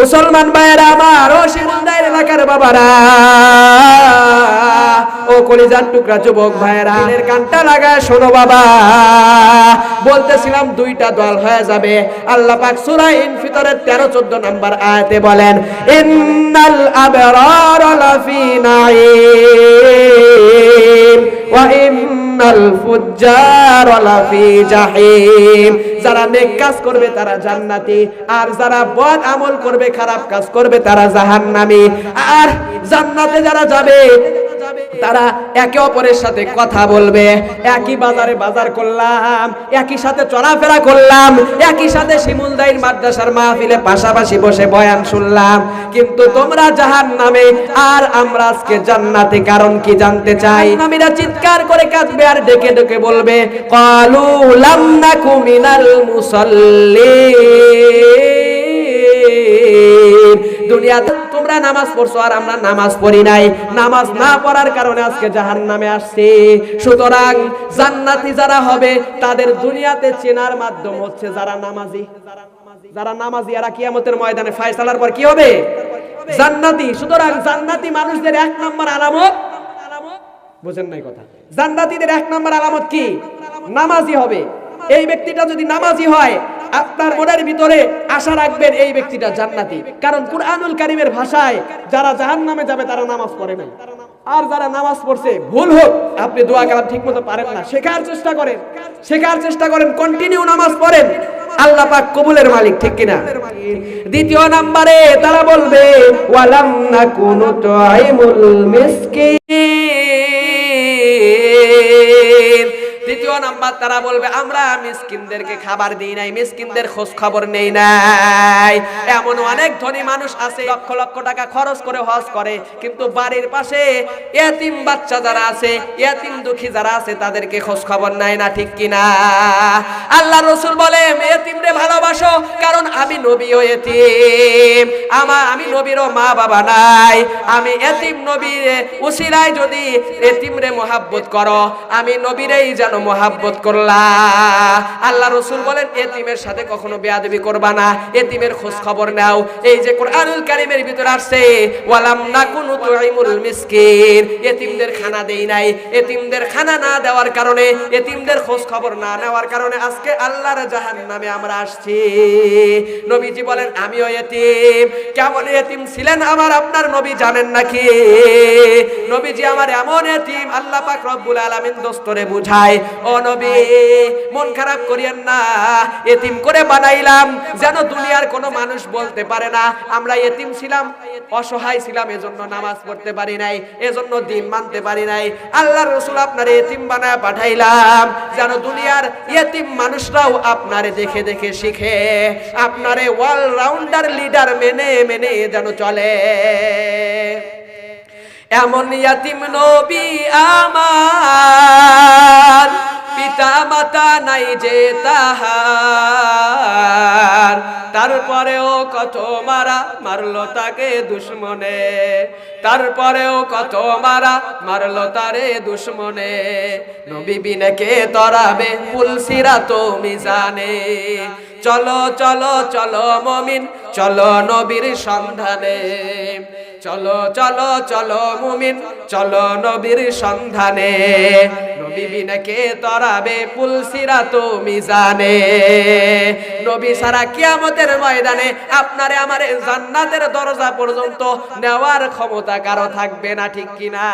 মুসলমান ভাইয়েরা আমার, ও শিমুলদার এলাকার বাবারা, ও কলিজার টুকরা যুবক ভাইয়েরা দিনের কানটা লাগায় শোনো বাবা। বলতেছিলাম দুইটা দল হয়ে যাবে। আল্লাহ পাক সূরা ইনফিতরের 13 14 নাম্বার আয়াতে বলেন, ইন্নাল আবরার লাফি নাঈম, ওয়া ইন্নাল ফুজ্জার লাফি জাহিম। যারা নেক কাজ করবে, তারা জান্নাতি। আর যারা বদ আমল করবে, খারাপ কাজ করবে, তারা জাহান্নামী। আর জান্নাতে যারা যাবে তারা একে অপরের সাথে কথা বলবে। একই বাজারে বাজার করলাম, একই সাথে চলাফেরা করলাম, একই সাথে শিমুলদাইন মাদ্রাসার মাহফিলে পাশাপাশি বসে বয়ান শুনলাম। কিন্তু তোমরা জাহান নামে আর আমরা আজকে জান্নাতে, কারণ কি জানতে চাই? আমিরা চিৎকার করে কাঁদবে আর ডেকে ডেকে বলবে, কালু লাম নাকু মিনাল মুসাল্লিন। দুনিয়াতে তোমরা নামাজ পড়ছো আর আমরা নামাজ পড়ি নাই। নামাজ না পড়ার কারণে আজকে জাহান নামে আসছে। সুতরাং জান্নাতি যারা হবে, তাদের দুনিয়াতে চেনার মাধ্যম হচ্ছে যারা নামাজি। যারা নামাজি, এরা কিয়ামতের ময়দানে ফায়সালার পর কি হবে? জান্নাতি। সুতরাং জান্নাতি মানুষদের এক নম্বর আলামত বুঝেন নাই কথা। জান্নাতীদের এক নম্বর আলামত কি? নামাজি হবে। এই ব্যক্তিটা যদি নামাজি হয় আপনার মনের ভিতরে আশা রাখবেন এই ব্যক্তিটা জান্নাতি। কারণ কুরআনুল কারীমের ভাষায় যারা জাহান্নামে যাবে, তারা নামাজ পড়ে নাই। আর যারা নামাজ পড়ছে, ভুল হোক, আপনি দোয়া কালাম ঠিক মতো পারেন না। শেখার চেষ্টা করেন। শেখার চেষ্টা করেন কন্টিনিউ নামাজ পড়েন। আল্লাহ পাক কবুলের মালিক, ঠিক কিনা? দ্বিতীয় নম্বরে তারা বলবে, ওয়ালাম নাকুনু তুআইমুল মিসকিন। নাম্বার তারা বলবে, আমরা মিসকিনদেরকে খাবার দিই নাই, মিসকিনদের খোঁজ খবর নেই নাই। এমন অনেক ধনী মানুষ আছে, লক্ষ লক্ষ টাকা খরচ করে হজ করে, কিন্তু বাড়ির পাশে এতিম বাচ্চা যারা আছে, এতিম দুঃখী যারা আছে, তাদেরকে খোঁজ খবর নেয় না, ঠিক কিনা আল্লাহ রসুল বলে, এতিমরে ভালোবাসো, কারণ আমি নবীও এতিম। আমার আমি নবীরও মা বাবা নাই। আমি এতিম নবীর উসিলায় যদি এতিমরে মোহাব্বত করো, আমি নবীরেই যেন মোহাব্বত করলা। আল্লাহ রসুল বলেন, এতিমের সাথে কখনো বেয়াদবি করবা না, এতিমের খোঁজ খবর নাও। এই যে কোরআনুল কারিমের ভিতর আসছে, ওয়ালাম নাকুনু তুইমুল মিসকিন। এতিমদের খানা দেই নাই। এতিমদের খানা না দেওয়ার কারণে, এতিমদের খোঁজ খবর না নেওয়ার কারণে আজকে আল্লাহর জাহান্নামে আমরা আসছি। নবীজি বলেন, আমিও এতিম। কেমন এতিম ছিলেন আমার? আপনার নবী জানেন নাকি? নবীজি আমার, এমন এতিম, আল্লাহ পাক রব্বুল আলামিন দোস্তরে বুঝায়। ও মন খারাপ করিয়েন না, এতিম করে বানাইলাম, যেন দুনিয়ার কোনো মানুষ বলতে পারে না, আমরা এতিম ছিলাম, অসহায় ছিলাম, এজন্য নামাজ পড়তে পারি নাই, এজন্য দিন মানতে পারি নাই আল্লাহ রসুল আপনার এতিম বানায় পাঠাইলাম, যেন দুনিয়ার এতিম মানুষরাও আপনারে দেখে দেখে শিখে, আপনারে অলরাউন্ডার লিডার মেনে মেনে যেন চলে। এমন ইয়াতিম নবী আমার। পিতা মাতা নাই যে তাহার। তারপরেও কত মারা মারলো তাকে দুশ্মনে। তারপরেও কত মারা মারলো তারে দুশ্মনে। নবী বিনকে তরাবে ফুলসিরা তো মিজানে। চলো চলো চলো মমিন, চলো নবীর সন্ধানে। চলো চলো চলো মুমিন, চলো নবীর সন্ধানে। নবী বিনকে তরাবে পুলসিরা তো মিজানে। নবী সারা কিয়ামতের ময়দানে আপনারে আমারে জান্নাতের দরজা পর্যন্ত নেওয়ার ক্ষমতা কারও থাকবে না, ঠিক কিনা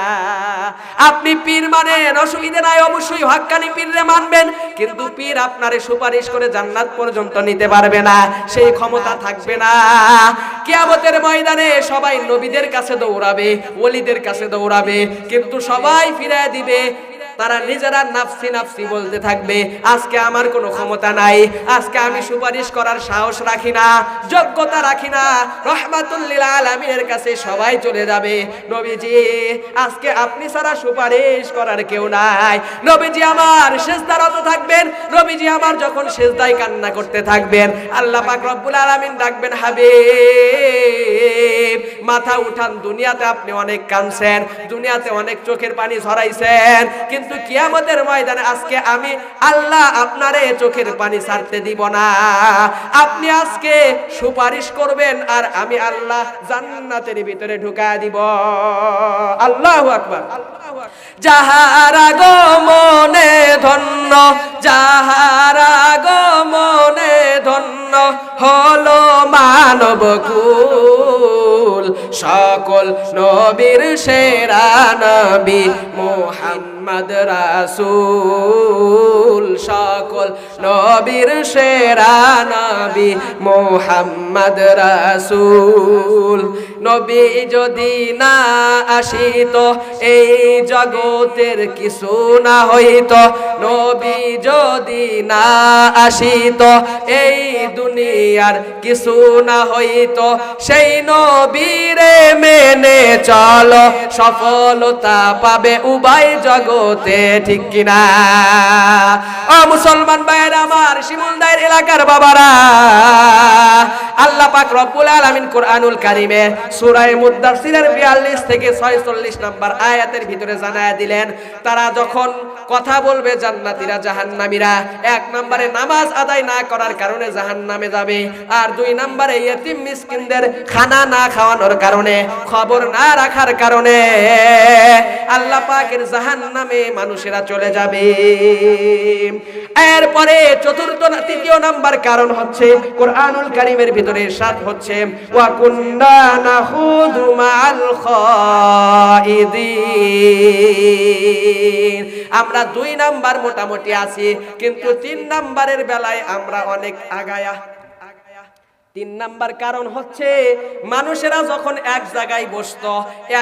আপনি পীর মানেন, অসুবিধে নাই, অবশ্যই হক্কানি পীররে মানবেন, কিন্তু পীর আপনারে সুপারিশ করে জান্নাত পর্যন্ত নিতে পারবে না, সেই ক্ষমতা থাকবে না। কেয়ামতের ময়দানে সবাই নবীদের কাছে দৌড়াবে, ওলিদের কাছে দৌড়াবে, কিন্তু সবাই ফিরে দিবে তারা নিজেরা নাফসি নাফসি বলতে থাকবে, আজকে আমার কোনো ক্ষমতা নাই, আজকে আমি সুপারিশ করার সাহস রাখি না, যোগ্যতা রাখি না রহমাতুল্লিল আলমিনের কাছে সবাই চলে যাবে। নবীজি, আজকে আপনি ছাড়া সুপারিশ করার কেউ নাই। নবীজি আমার শেষদারত থাকবেন, নবীজি আমার যখন শেষদায় কান্না করতে থাকবেন, আল্লাহ পাক রব্বুল আলামিন ডাকবেন, হাবিব, মাথা উঠান, দুনিয়াতে আপনি অনেক কানছেন দুনিয়াতে অনেক চোখের পানি ঝরাইছেন, কিন্তু কিয়ামতের ময়দানে আজকে আমি আল্লাহ আপনারে চোখের পানি ছাড়তে দিব না। আপনি আজকে সুপারিশ করবেন আর আমি আল্লাহ জান্নাতের ভিতরে ঢুকায় দিব। আল্লাহু আকবার। যাহারা গো মনে ধন্য, যাহারা গো মনে ধন্য হলো মানব কুল। সকল নবীর সেরা নবী মোহাম্মদ রাসূল সকল নবীর সেরা নবী মোহাম্মদ রাসুল। নবী যদি না আসিত, এই জগতের কিছু না হইত। নবী যদি না আসিত, এই দুনিয়ার কিছু না হইত। সেই নবীরে মেনে চলো, সফলতা পাবে উভয় জগতে, ঠিক কিনা? ও মুসলমান ভাইয়ের আমার শিমুলদায়ের এলাকার বাবারা, আল্লাহ পাক রব্বুল কোরআনুল কারিমে সূরা মুদাসসিরের 42 থেকে 46 নাম্বার আয়াতের ভিতরে দিলেন, তারা যখন কথা বলবে এক নম্বরে নামাজ আদায় না করার কারণে যাবে আর দুই নম্বরে ইয়েতিম মিসকিনদের খানা না খাওয়ানোর কারণে, খবর না রাখার কারণে আল্লাহ পাকের জাহান্নামে মানুষেরা চলে যাবে। এরপরে চতুর্থ না, তৃতীয় নাম্বার কারণ হচ্ছে কোরআনুল কারিমের ভিতরে সাত হচ্ছে, ওয়া কুন্না নাখুদু মাল খাইদিন আমরা দুই নাম্বার মোটামুটি আছি, কিন্তু তিন নাম্বারের বেলায় আমরা অনেক আগায়া। তিন নাম্বার কারণ হচ্ছে, মানুষেরা যখন এক জায়গায় বসতো,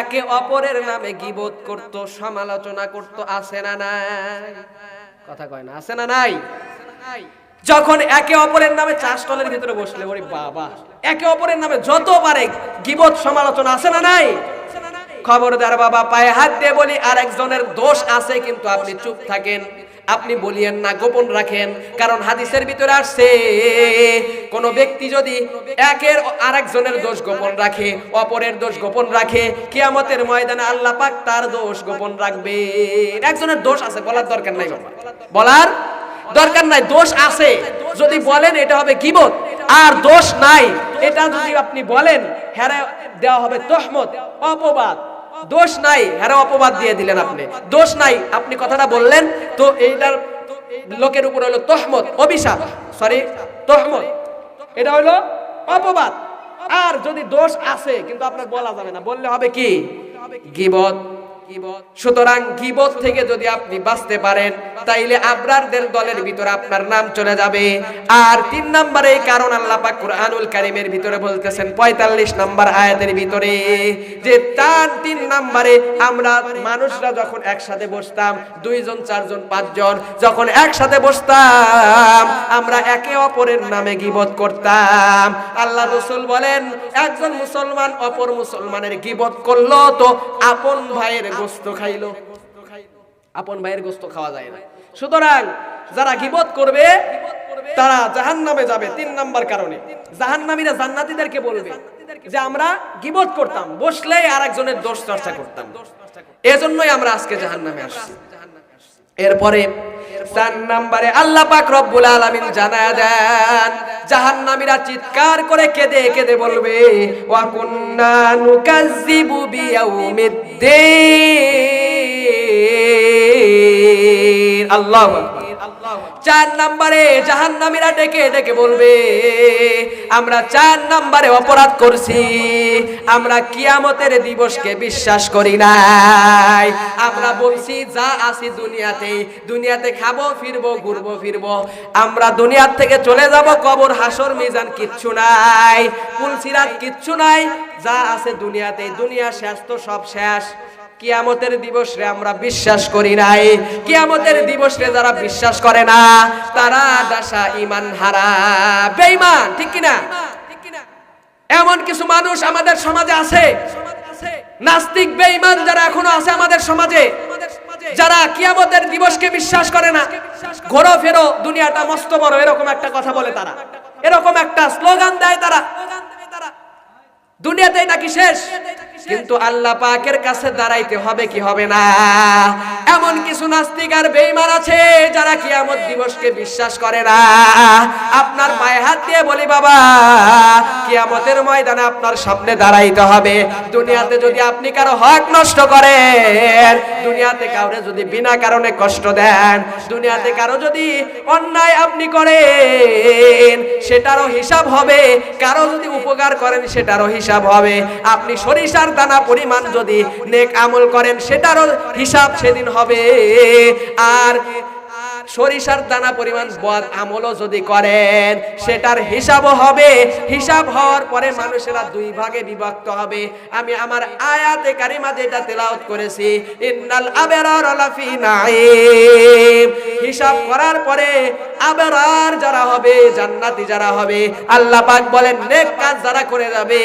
একে অপরের নামে গিবোধ করত, সমালোচনা করত, আছে না নাই? কথা কয় না, আছে না নাই? যখন একে অপরের নামে চাষ টলের ভিতরে বসলে, ওরে বাবা, একে অপরের নামে যত পারে গিবত সমালোচনা, আছে না নাই? খবরদার বাবা পায়ে হাত দিয়ে বলি আর একজনের দোষ আছে, কিন্তু আপনি চুপ থাকেন। আপনি বলিয়েন না, গোপন রাখেন, কারণ হাদিসের ভিতরে আসছে, কোন ব্যক্তি যদি একের আরেকজনের দোষ গোপন রাখে, অপরের দোষ গোপন রাখে, কিয়ামতের ময়দানে আল্লাহ পাক তার দোষ গোপন রাখবে। একজনের দোষ আছে, বলার দরকার নাই বাবা। বলার দরকার নাই, দোষ আছে। যদি বলেন, এটা হবে কিবত আর দোষ নাই, এটা যদি আপনি বলেন হ্যাঁ দেওয়া হবে তহমত, অপবাদ। দোষ নাই হ্যাঁ অপবাদ দিয়ে দিলেন আপনি। দোষ নাই, আপনি কথাটা বললেন, তো এইটার লোকের উপর হলো তহমত, অভিশাপ। সরি তহমত। এটা হলো অপবাদ। আর যদি দোষ আছে, কিন্তু আপনার বলা যাবে না, বললে হবে কি? গিবত। সুতরাং গিবত থেকে যদি আপনি বাঁচতে পারেন, তাইলে দলের ভিতরে আপনার নাম চলে যাবে। আর তিন নম্বরে কারণ আল্লাহ কুরআনুল ভিতরে বলতেছেন 45 নম্বর আয়াতের ভিতরে যে তার তিন নম্বরে আমরা মানুষরা যখন একসাথে বসতাম, দুইজন, চারজন, পাঁচজন, যখন একসাথে বসতাম, আমরা একে অপরের নামে গিবত করতাম। আল্লাহ রসুল বলেন, একজন মুসলমান অপর মুসলমানের গিবত করল তো আপন ভাইয়ের গোস্ত খাইলো। আপন ভাইয়ের গোস্ত খাওয়া যায় না। সুতরাং যারা গিবত করবে, তারা জাহান নামে যাবে তিন নাম্বার কারণে। জাহান নামীরা জান্নাতিদেরকে বলবে যে, আমরা গিবত করতাম বসলে আর একজনের দোষ চর্চা করতাম। এজন্যই আমরা আজকে জাহান নামে আসছি। এরপরে চার নাম্বারে আল্লাহ পাক রব্বুল আলামিন জানায়া দেন, জাহান্নামীরা চিৎকার করে কেঁদে কেঁদে বলবে, ওয়া কুন্না নুকাজ্জিবু বিয়াউমিদ্দিন। আল্লাহু আকবার। চার নাম্বারে জাহান্নামীরা ডেকে ডেকে বলবে, আমরা চার নাম্বারে অপরাধ করছি। আমরা কিয়ামতের দিবসকে বিশ্বাস করি নাই। আমরা বলছি, যা আছি দুনিয়াতে দুনিয়াতে খাব, ফিরবো, ঘুরবো, ফিরবো। আমরা দুনিয়ার থেকে চলে যাব, কবর, হাসর, মিজান কিচ্ছু নাই পুলসিরাত কিচ্ছু নাই। যা আছে দুনিয়াতে দুনিয়া শেষ তো সব শেষ। কিয়ামতের দিবসে আমরা বিশ্বাস করি নাই। কিয়ামতের দিবসে যারা বিশ্বাস করে না, তারা দাসা ইমান হারা। বেঈমান, ঠিক কিনা? এমন কিছু মানুষ আমাদের সমাজে আছে। নাস্তিক, বেঈমান যারা এখনও আছে আমাদের সমাজে, যারা কিয়ামতের দিবসকে বিশ্বাস করে না। ঘোরো ফেরো দুনিয়াটা মস্ত বড়, এরকম একটা কথা বলে তারা। এরকম একটা স্লোগান দেয় তারা। দুনিয়াতেই নাকি শেষ? কিন্তু আল্লাহ পাকের কাছে দাঁড়াইতে হবে কি হবে না? কিছু নাস্তিক আর বেঈমান আছে যারা কিয়ামত দিবসকে বিশ্বাস করে না। আপনার পায়ে হাত দিয়ে বলি বাবা, কিয়ামতের ময়দানে আপনার সামনে দাঁড়াইতে হবে। দুনিয়াতে যদি আপনি কারও হক নষ্ট করেন, দুনিয়াতে কাউরে যদি বিনা কারণে কষ্ট দেন, দুনিয়াতে কারও যদি অন্যায় আপনি করেন, সেটারও হিসাব হবে। কারও যদি উপকার করেন, সেটারও হিসাব হবে। আপনি সরিষার দানা পরিমাণ যদি নেক আমল করেন, সেটারও হিসাব সেদিন হবে। আর সরিষার দানা পরিমাণ বদ আমলও যদি করেন, সেটার হিসাবও হবে। হিসাব হওয়ার পরে মানুষেরা দুই ভাগে বিভক্ত হবে। আমি আমার আয়াতে কারিমা যেটা তেলাওয়াত করেছি, ইন্নাল আবেরার লাফি নাঈম। হিসাব করার পরে আবেরার যারা হবে, জান্নাতি যারা হবে, আল্লাহ পাক বলেন, নেক কাজ যারা করে যাবে,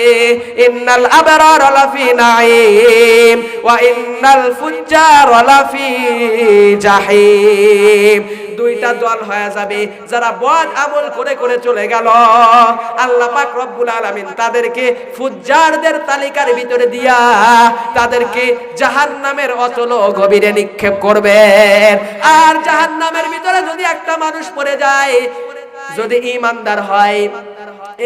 ইন্নাল আবরার লাফি নাঈম, ওয়া ইন্নাল ফুজ্জার লাফি জাহিম। দুইটা দল হয়ে যাবে। যারা বদ আমল করে করে চলে গেল আল্লাহ পাক রব্বুল আলামিন তাদেরকে ফুজ্জারদের তালিকার ভিতরে দিয়া তাদেরকে জাহান্নামের অচল গভীরে নিক্ষেপ করবেন। আর জাহান্নামের ভিতরে যদি একটা মানুষ পড়ে যায় যদি ইমানদার হয়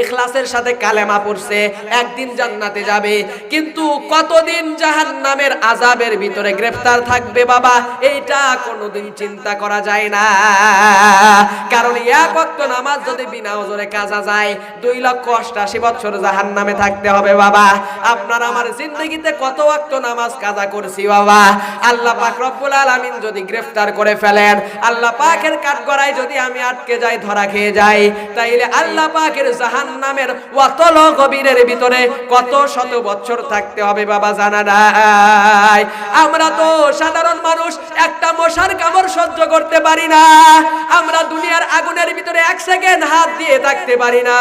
ইখলাসের সাথে কালেমা পড়ছে, একদিন জান্নাতে যাবে। কিন্তু কতদিন জাহান্নামের আজাবের ভিতরে গ্রেফতার থাকবে বাবা, এইটা কোনোদিন চিন্তা করা যায় না। কারণ এক ওয়াক্ত নামাজ যদি বিনা ওজরে কাজা যায়, দুই লক্ষ অষ্টাশি বছর জাহান্নামে থাকতে হবে বাবা। আপনার আমার জিন্দগিতে কত ওয়াক্ত নামাজ কাজা করছি বাবা? আল্লাহ পাক রব্বুল আলামিন যদি গ্রেফতার করে ফেলেন, আল্লাহ পাকের কাঠগড়ায় যদি আমি আটকে যাই, ধরা খেয়ে যাই, তাইলে আল্লাহ পাকের জাহান্নামের অতল গভীরের ভিতরে কত শত বছর থাকতে হবে বাবা জানা নাই। আমরা তো সাধারণ মানুষ, একটা মশার কামড় সহ্য করতে পারি না। আমরা দুনিয়ার আগুনের ভিতরে এক সেকেন্ড হাত দিয়ে থাকতে পারি না।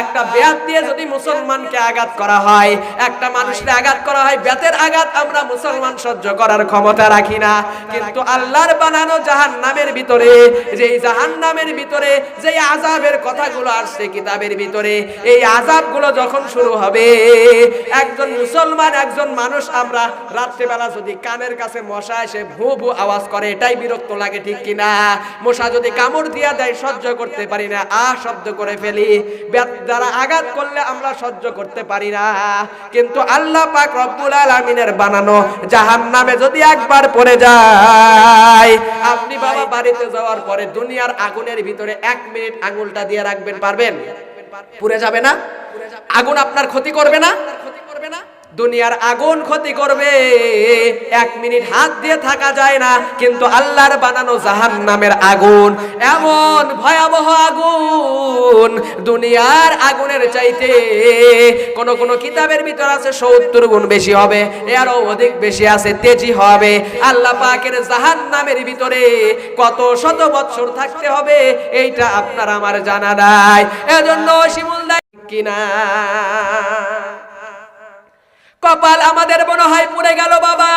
একটা ব্যাত দিয়ে যদি মুসলমানকে আঘাত করা হয়, একটা মানুষকে আঘাত করা হয়, ব্যাতের আঘাত আমরা মুসলমান সহ্য করার ক্ষমতা রাখি না। কিন্তু আল্লাহর বানানো জাহান নামের ভিতরে, যেই জাহান নামের ভিতরে যেই আজাবের কথাগুলো আসছে কিতাবের ভিতরে এই আজাবগুলো যখন শুরু হবে, একজন মুসলমান, একজন মানুষ, আমরা রাত্রেবেলা যদি কানের কাছে মশা এসে ভু ভু আওয়াজ করে, এটাই বিরক্ত লাগে ঠিক কিনা? মশা যদি কামড় দিয়া দেয়, সহ্য করতে পারি না, আ শব্দ করে ফেলি। ব্যাত দ্বারা আঘাত করলে আমরা সহ্য করতে পারি না। কিন্তু আল্লাহ পাক রব্বুল আলামিনের বানানো জাহান্নামে যদি একবার পড়ে যায়, আপনি বাবা বাড়িতে যাওয়ার পরে দুনিয়ার আগুনের ভিতরে এক মিনিট আঙুলটা দিয়ে রাখবেন, পারবেন? পুড়ে যাবে না? আগুন আপনার ক্ষতি করবে না? ক্ষতি করবে না দুনিয়ার আগুন ক্ষতি করবে। এক মিনিট হাত দিয়ে থাকা যায় না, কিন্তু আল্লাহর বানানো জাহান নামের আগুন, এমন ভয়াবহ আগুন দুনিয়ার আগুনের চাইতে কোন কোন কিতাবের ভিতর আছে সত্তর গুণ বেশি হবে, এরও অধিক বেশি আছে তেজি হবে। আল্লাহ পাকের জাহান নামের ভিতরে কত শত বৎসর থাকতে হবে, এইটা আপনার আমার জানা নাই। এজন্য শিমুল কিনা? কপাল আমাদের মনে হয় পুড়ে গেল বাবা।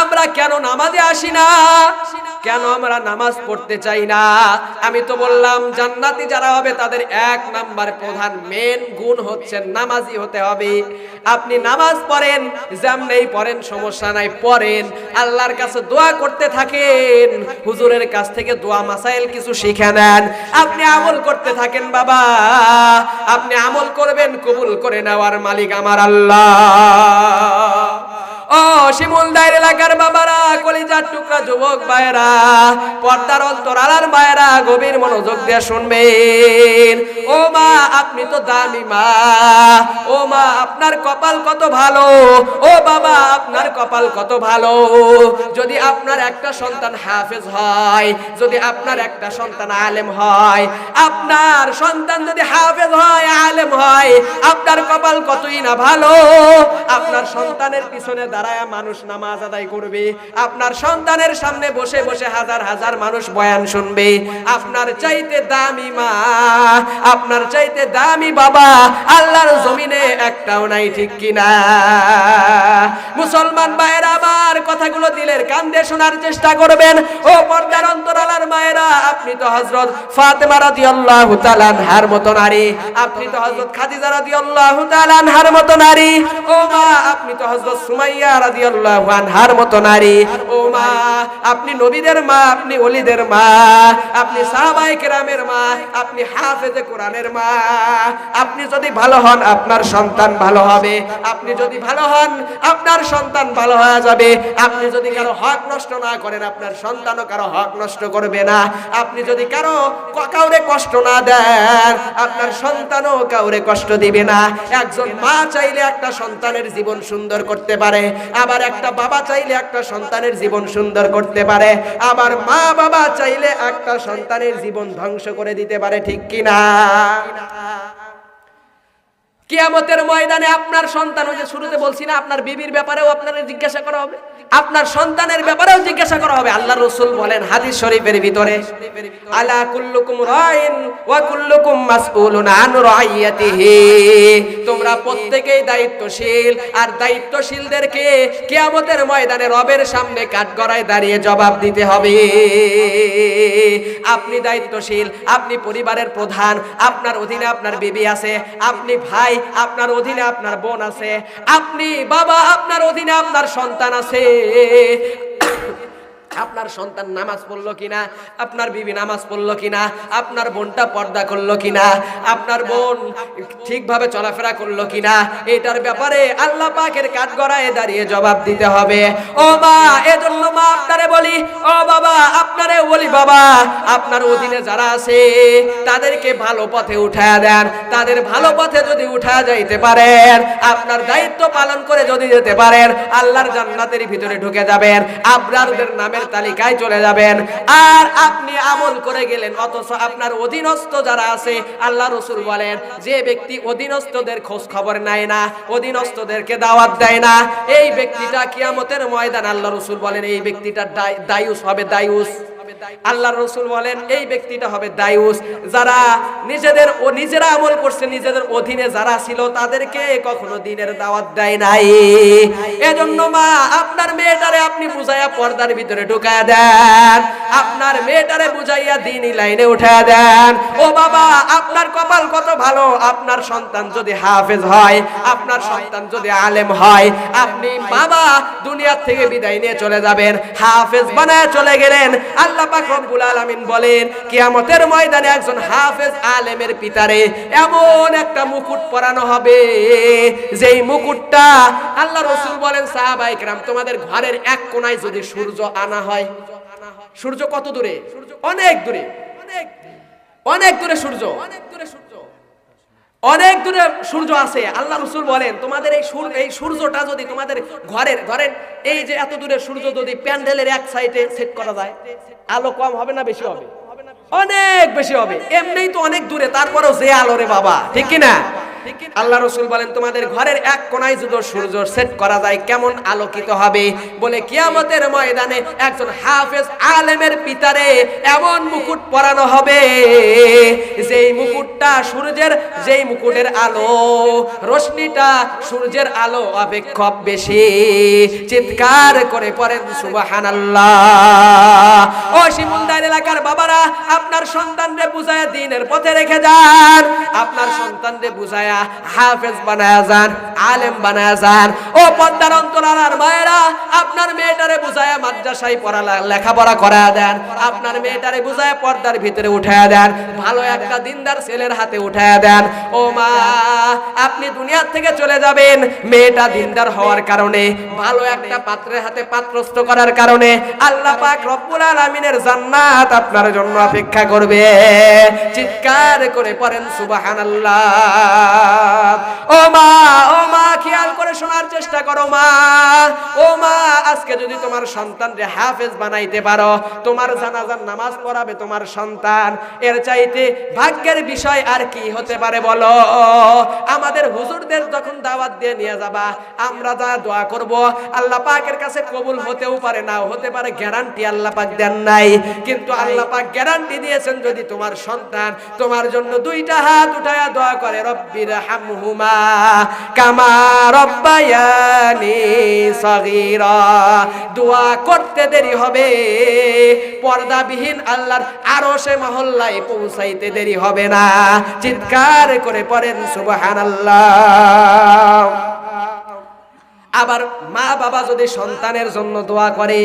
আমরা কেন নামাজে আসি না? কেন আমরা নামাজ পড়তে চাই না? আমি তো বললাম, জান্নাতি যারা হবে তাদের এক নাম্বার প্রধান মেন গুণ হচ্ছে নামাজি হতে হবে। আপনি নামাজ পড়েন, যেমনেই পড়েন, সমস্যা নাই, পড়েন। আল্লাহর কাছে দোয়া করতে থাকেন, হুজুরের কাছ থেকে দোয়া, মাসাইল কিছু শিখে নেন। আপনি আমল করতে থাকেন, বাবা। আপনি আমল করবেন, কবুল করে নেওয়ার মালিক আমার আল্লাহ। ও শিমুলদার এলাকার বাবারা, কলিজার টুকরা যুবক ভাইরা পর্দার অন্তরালার ভাইরা গভীর মনোযোগ দিয়ে শুনবেন। ও মা, আপনি তো দামি মা। ও মা, আপনার কপাল কত ভালো। ও বাবা, আপনার কপাল কত ভালো। যদি আপনার একটা সন্তান হাফেজ হয়, যদি আপনার একটা সন্তান আলেম হয়, আপনার সন্তান যদি হাফেজ হয়, আলেম হয়, আপনার কপাল কতই না ভালো? আপনার সন্তানের পিছনে দাঁড়ায় মানুষ নামাজ আদায় করবে, আপনার সন্তানের সামনে বসে বসে হাজার হাজার মানুষ বয়ান শুনবে। আপনার চাইতে দামি মা, আপনার চাইতে দামি বাবা আল্লাহর জমিনে একটাও নাই, ঠিক কিনা? মুসলমান ভাইয়েরা আমার কথাগুলো দিলের কান দিয়ে শোনার চেষ্টা করবেন। ও পর্দার অন্তরালার মায়েরা, আপনি তো হজরত ফাতেমা রাদিয়াল্লাহু তাআলা আনহার মতো নারী, আপনি তো হজরত খাদিজা রাদিয়াল্লাহু তাআলা আনহার মতো নারী। ও মা, আপনি তো হজরত সুমাইয়া আপনি নবীদের মা, আপনি ওলিদের মা, আপনি সাহাবায়ে কেরামের মা, আপনি হাফেজে কোরআনের মা। আপনি যদি ভালো হন, আপনার সন্তান ভালো হবে। আপনি যদি ভালো হন, আপনার সন্তান ভালো হয়ে যাবে। আপনি যদি কারও হক নষ্ট না করেন, আপনার সন্তানও কারও হক নষ্ট করবে না। আপনি যদি কারও কাউরে কষ্ট না দেন, আপনার সন্তানও কাউরে কষ্ট দিবে না। একজন মা চাইলে একটা সন্তানের জীবন সুন্দর করতে পারে। আবার একটা বাবা চাইলে একটা সন্তানের জীবন সুন্দর করতে পারে। আবার মা বাবা চাইলে একটা সন্তানের জীবন ধ্বংস করে দিতে পারে, ঠিক কিনা? কিয়ামতের ময়দানে আপনার সন্তান, ওই যে শুরুতে বলছি না, আপনার বিবির ব্যাপারেও আপনার জিজ্ঞাসা করা হবে। আপনার সন্তানের ব্যাপারেও জিজ্ঞাসা করা হবে। আল্লাহ রসুল বলেন হাদিস শরীফের ভিতরে, আলা তোমরা প্রত্যেকেই দায়িত্বশীল, আর দায়িত্বশীলদেরকে কিয়ামতের ময়দানে রবের সামনে কাঠগড়ায় দাঁড়িয়ে জবাব দিতে হবে। আপনি দায়িত্বশীল, আপনি পরিবারের প্রধান, আপনার অধীনে আপনার বিবি আছে, আপনি ভাই আপনার অধীনে আপনার বোন আছে। আপনি বাবা আপনার অধীনে আপনার সন্তান আছে। আপনার সন্তান নামাজ পড়ল কিনা? আপনার বিবি নামাজ পড়ল কিনা? আপনার বোনটা পর্দা করল কিনা? আপনার বোন ঠিকভাবে চলাফেরা করল কিনা? এটার ব্যাপারে আল্লাহ পাকের কাঠগড়ায় দাঁড়িয়ে জবাব দিতে হবে। ও মা, এজন্য মা আপনারে বলি, ও বাবা, আপনারে বলি বাবা, আপনার অধীনে যারা আছে, তাদেরকে ভালো পথে উঠায় দেন। তাদের ভালো পথে যদি উঠা যাইতে পারেন, আপনার দায়িত্ব পালন করে যদি যেতে পারেন, আল্লাহর জান্নাতের ভিতরে ঢুকে যাবেন। আবরারদের নামের তালিকায় চলে যাবেন। আর আপনি আমল করে গেলেন, অথচ আপনার অধীনস্থ যারা আছে, আল্লাহ রসুল বলেন, যে ব্যক্তি অধীনস্থদের খোঁজ খবর নেয় না, অধীনস্থদেরকে দাওয়াত দেয় না, এই ব্যক্তিটা কিয়ামতের ময়দান, আল্লাহ রসুল বলেন, এই ব্যক্তিটা দায়- দায়ুস হবে, দায়ুস। আল্লাহ রসুল বলেন, এই ব্যক্তিটা হবে দায়ুস যারা নিজেদের ও নিজেরা আমল করছে, নিজেদের অধীনে যারা ছিল, তাদেরকে কখনো দিনের দাওয়াত দেয় নাই। এজন্য মা, আপনার মেয়েটারে আপনি বুঝাইয়া পর্দার ভিতরে ঢুকায়া দেন। আপনার মেয়েটারে বুঝাইয়া দিনই লাইনে উঠায়া দেন। ও বাবা, আপনার কপাল কত ভালো। আপনার সন্তান যদি হাফেজ হয়, আপনার সন্তান যদি আলেম হয়, আপনি বাবা, দুনিয়ার থেকে বিদায় নিয়ে চলে যাবেন। হাফেজ বানায় চলে গেলেন। আল্লাহ পাক রব্বুল আলামিন বলেন, কিয়ামতের ময়দানে একজন হাফেজ আলেমের পিতারে এমন একটা মুকুট পরানো হবে। যেই মুকুটটা আল্লাহ রসুল বলেন সাহাবা ইকরাম তোমাদের ঘরের এক কোণায় যদি সূর্য আনা হয়, সূর্য কত দূরে? অনেক দূরে। অনেক দূরে সূর্য অনেক দূরে সূর্য। অনেক দূরে সূর্য আছে। আল্লাহ রসুল বলেন, তোমাদের এই সূর্য এই সূর্যটা যদি তোমাদের ঘরের ধরেন এই যে এত দূরে সূর্য যদি প্যান্ডেলের এক সাইডে সেট করা যায়, আলো কম হবে না বেশি হবে? অনেক বেশি হবে। এমনিই তো অনেক দূরে, তারপরেও যে আলো রে বাবা, ঠিক কি না আল্লাহ রসুল বলেন, তোমাদের ঘরের এক কোনায় যদি সূর্য সেট করা যায়, কেমন আলোকিত হবে? বলে, কিয়ামতের ময়দানে একজন হাফেজ আলেমের পিতারে এমন মুকুট পরানো হবে, যেই মুকুটটা সূর্যের, যেই মুকুটের আলো, রশ্মিটা সূর্যের আলো অপেক্ষা বেশি। চিৎকার করে পড়েন, সুবহানাল্লাহ। ও শিমুলদার এলাকার বাবারা, আপনার সন্তানরে বুঝায় দিনের পথে রেখে যান। আপনার সন্তানরে বুঝায়া হাফেজ বানায়া যান, আলেম বানায়া যান। ও পদ্মার মায়েরা, আপনার মেয়েটারে মাদ্রাসায় পড়া লেখাপড়া দেন। আপনার মেয়েটারে পর্দার ভিতরে উঠায়া দেন। ভালো একটা দিনদার ছেলের হাতে উঠায়া দেন। ও মা, আপনি দুনিয়ার থেকে চলে যাবেন। মেয়েটা দিনদার হওয়ার কারণে, ভালো একটা পাত্রের হাতে পাত্রস্থ করার কারণে আল্লাহ পাক রব্বুল জান্নাত আপনার জন্য অপেক্ষা করবে। চিৎকার করে পড়েন সুবহানাল্লাহ। ও মা ও মা, খেয়াল করে শোনার চেষ্টা করো মা। ও মা, আজকে যদি তোমার সন্তানকে হাফেজ বানাইতে পারো, তোমার জানাজার নামাজ পড়াবে তোমার সন্তান, এর চাইতে ভাগ্যের বিষয় আর কি হতে পারে বলো? আমাদের হুজুরদের যখন দাওয়াত দিয়ে নিয়ে যাবা, আমরা যা দোয়া করব, আল্লাহ পাকের কাছে কবুল হতেও পারে হতে পারে গ্যারান্টি আল্লাহ পাক দেন নাই। কিন্তু আল্লাহ পাক গ্যারান্টি দিয়েছেন যদি তোমার সন্তান তোমার জন্য দুইটা হাত উঠায়া দোয়া করে রব্বির দোয়া করতে দেরি হবে, পর্দাবিহীন আল্লাহর আরও সে মহল্লায় পৌঁছাইতে দেরি হবে না। চিৎকার করে পড়েন, সুবহানাল্লাহ। আবার মা বাবা যদি সন্তানের জন্য দোয়া করে,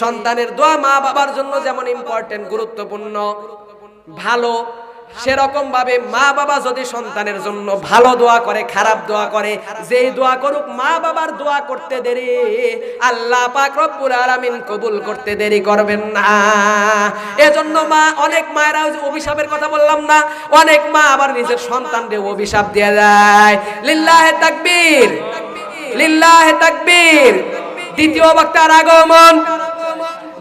সন্তানের দোয়া মা বাবার জন্য যেমন ইম্পর্টেন্ট গুরুত্বপূর্ণ, ভালো সেরকম ভাবে মা বাবা যদি সন্তানের জন্য ভালো দোয়া করে, খারাপ দোয়া করে, যেই দোয়া করুক মা বাবার দোয়া করতে দেরি। আল্লাহ পাক রব্বুল আলামিন কবুল করতে দেরি করবেন না। এজন্য মা, অনেক মায়েরা অভিশাপের কথা বললাম না, অনেক মা আবার নিজের সন্তানদের অভিশাপ দিয়ে দেয়। লিল্লাহে তাকবীর লিল্লাহে তাকবীর। দ্বিতীয় বক্তার আগমন,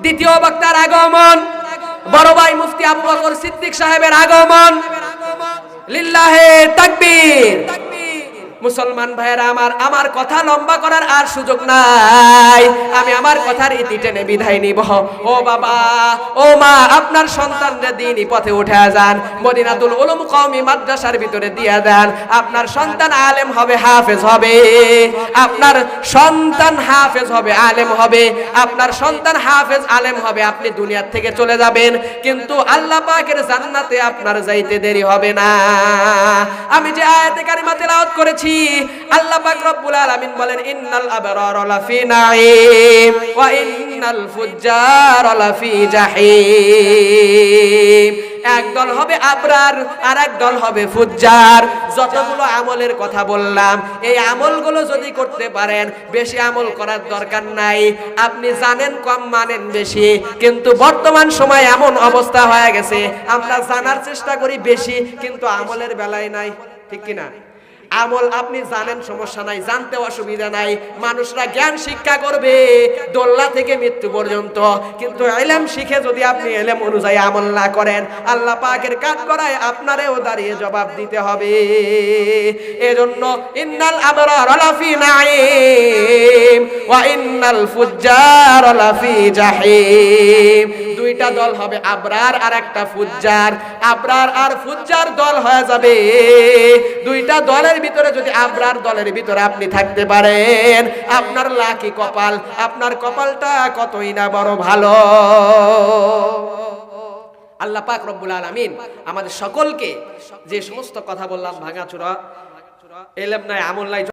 দ্বিতীয় বক্তার আগমন। বড় ভাই মুফতি আবু বকর সিদ্দিক সাহেবের আগমন। লিল্লাহে তাকবীর। মুসলমান ভাইয়েরা, আমার আমার কথা লম্বা করার আর সুযোগ নাই। আমি আমার কথার ইতি টেনে বিদায় নিব। ও বাবা, ও মা, আপনার সন্তানরা দিনই পথে উঠে যান। মদিনাতুল উলুম কওমি মাদ্রাসার ভিতরে দিয়া দেন। আপনার সন্তান আলেম হবে, হাফেজ হবে। আপনার সন্তান হাফেজ হবে, আলেম হবে। আপনার সন্তান হাফেজ, আলেম হবে, আপনি দুনিয়ার থেকে চলে যাবেন। কিন্তু আল্লাহ পাকের জান্নাতে আপনার যাইতে দেরি হবে না। আমি যে আয়াতে কারিমা তেলাওয়াত করেছি আল্লাহ পাক রব্বুল আলামিন বলেন, ইন্নাল আবরার লাফি নাঈম ওয়া ইন্নাল ফুজ্জার লাফি জাহিম। একদল হবে আবরার আর একদল হবে ফুজ্জার। যতগুলো আমলের কথা বললাম, এই আমলগুলো যদি করতে পারেন, বেশি আমল করার দরকার নাই। আপনি জানেন কম, মানেন বেশি। কিন্তু বর্তমান সময় এমন অবস্থা হয়ে গেছে, আমরা জানার চেষ্টা করি বেশি, কিন্তু আমলের বেলায় নাই, ঠিক কিনা? আমল আপনি জানেন, সমস্যা নাই জানতে অসুবিধা নাই। মানুষরা জ্ঞান শিক্ষা করবে, দোল্লা থেকে মৃত্যু পর্যন্ত। কিন্তু এলেম শিখে যদি আপনি এলেম অনুযায়ী আমল না করেন, আল্লাহ পাকের কাজ করায় আপনারেও দাঁড়িয়ে জবাব দিতে হবে। এজন্য, ইন্নাল আবরার লাফি নাঈম, ওয়া ইন্নাল ফুজ্জার লাফি জাহিম। দুইটা দল হবে, আবরার আর একটা ফুজ্জার। আবরার আর ফুজ্জার দল হয়ে যাবে। দুইটা দলের ভিতরে যদি আবরার দলের ভিতরে আপনি থাকতে পারেন, আপনার লাকি কপাল, আপনার কপালটা কতই না বড় ভালো। আল্লাহ পাক রব্বুল আলামিন আমাদের সকলকে যে সমস্ত কথা বললাম, ভাঙাচোরা, এলেম নাই, আমল নাই